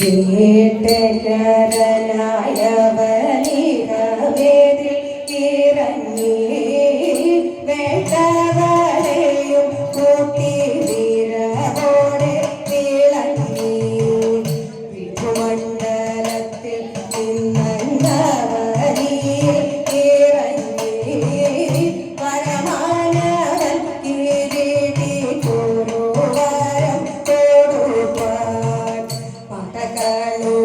Veda Senhor.